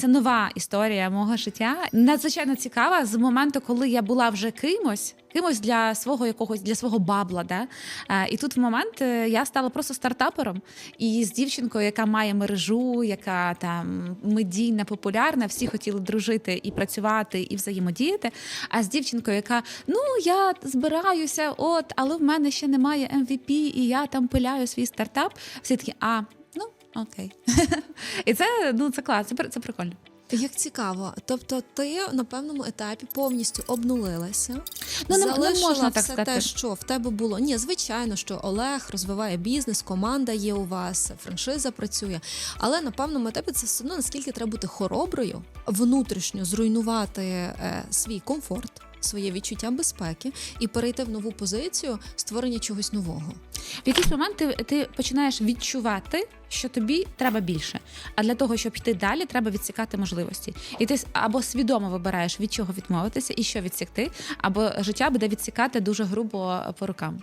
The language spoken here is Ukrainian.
Це нова історія мого життя. Надзвичайно цікава з моменту, коли я була вже кимось, кимось для свого якогось для свого бабла. Да? Е, І тут в момент е, я стала просто стартапером. І з дівчинкою, яка має мережу, яка там медійна, популярна, всі хотіли дружити і працювати, і взаємодіяти. А з дівчинкою, яка ну я збираюся, от, але в мене ще немає MVP, і я там пиляю свій стартап. Всі такі, а окей. І це ну це клас, це, це прикольно. Як цікаво, тобто ти на певному етапі повністю обнулилася, Ну, не- не можна так все сказати. те, що в тебе було. Ні, звичайно, що Олег розвиває бізнес, команда є у вас, франшиза працює. Але на певному етапі це все одно наскільки треба бути хороброю, внутрішньо зруйнувати е, свій комфорт, своє відчуття безпеки і перейти в нову позицію створення чогось нового. В якийсь момент ти, ти починаєш відчувати, що тобі треба більше. А для того, щоб йти далі, треба відсікати можливості. І ти або свідомо вибираєш від чого відмовитися і що відсікти, або життя буде відсікати дуже грубо по рукам.